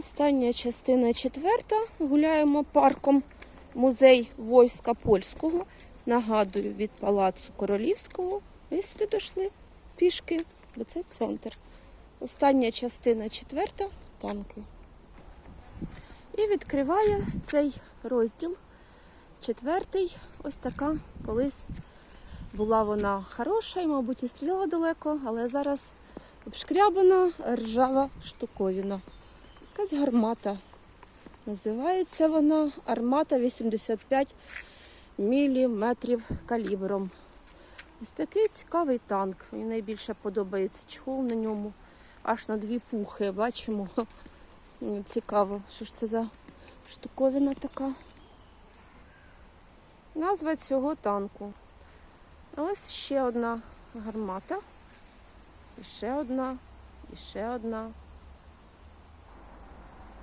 остання частина четверта. Гуляємо парком музей войска польського. Нагадую, від Палацу Королівського. Ви сюди дійшли пішки, бо це центр. Остання частина четверта танки. І відкриває цей розділ четвертий. Ось така колись була вона хороша і, мабуть, і стріляла далеко, але зараз обшкрябана ржава штуковина. Якась гармата. Називається вона армата 85 мм калібром. Ось такий цікавий танк. Мені найбільше подобається чхол на ньому. Аж на дві пухи. Бачимо. Цікаво, що ж це за штуковина така. Назва цього танку. Ось ще одна гармата. І ще одна, і ще одна.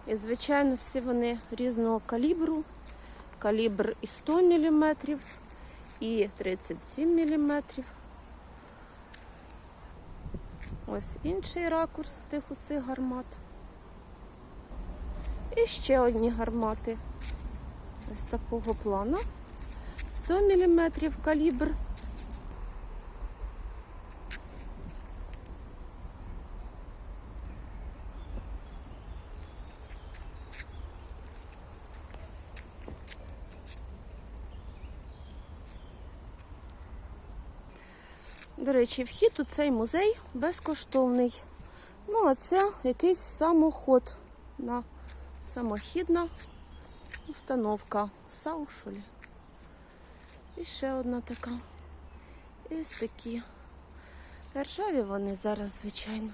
І, звичайно, всі вони різного калібру. Калібр і 100 мм, і 37 мм. Ось інший ракурс тих усіх гармат. І ще одні гармати. Ось такого плану. 100 мм калібр. До речі, вхід у цей музей безкоштовний. Ну, а це якийсь самоход на самохідна установка Саушолі. І ще одна така. І ось такі. Ржаві вони зараз, звичайно.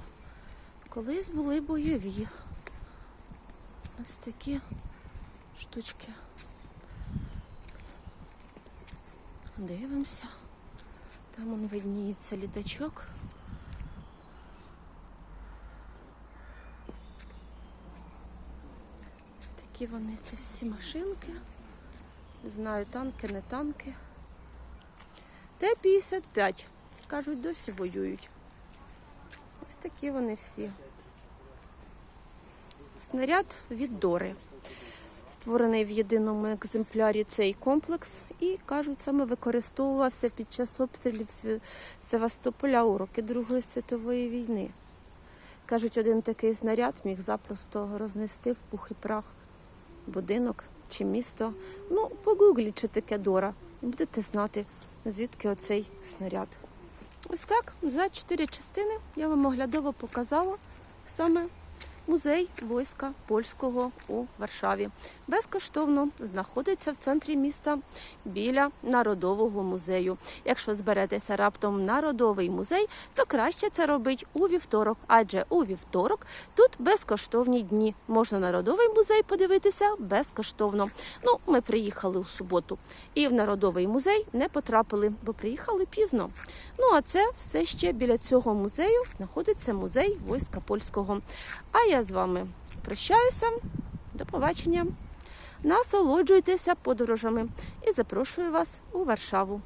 Колись були бойові. Ось такі штучки. Дивимося. Там он видніється літачок. Ось такі вони ці всі машинки. Не знаю, танки, не танки. Т-55. Кажуть, досі воюють. Ось такі вони всі. Снаряд від Дори. Створений в єдиному екземплярі цей комплекс і, кажуть, саме використовувався під час обстрілів Севастополя у роки Другої світової війни. Кажуть, один такий снаряд міг запросто рознести в пух і прах будинок чи місто. Ну, погугліть, що таке Дора, і будете знати, звідки оцей снаряд. Ось так, за чотири частини я вам оглядово показала саме музей війська польського у Варшаві. Безкоштовно знаходиться в центрі міста біля народового музею. Якщо зберетеся раптом народовий музей, то краще це робить у вівторок, адже у вівторок тут безкоштовні дні. Можна народовий музей подивитися безкоштовно. Ну, ми приїхали у суботу і в народовий музей не потрапили, бо приїхали пізно. Ну а це все ще біля цього музею знаходиться музей війська польського. А я з вами прощаюся. До побачення. Насолоджуйтеся подорожами і запрошую вас у Варшаву.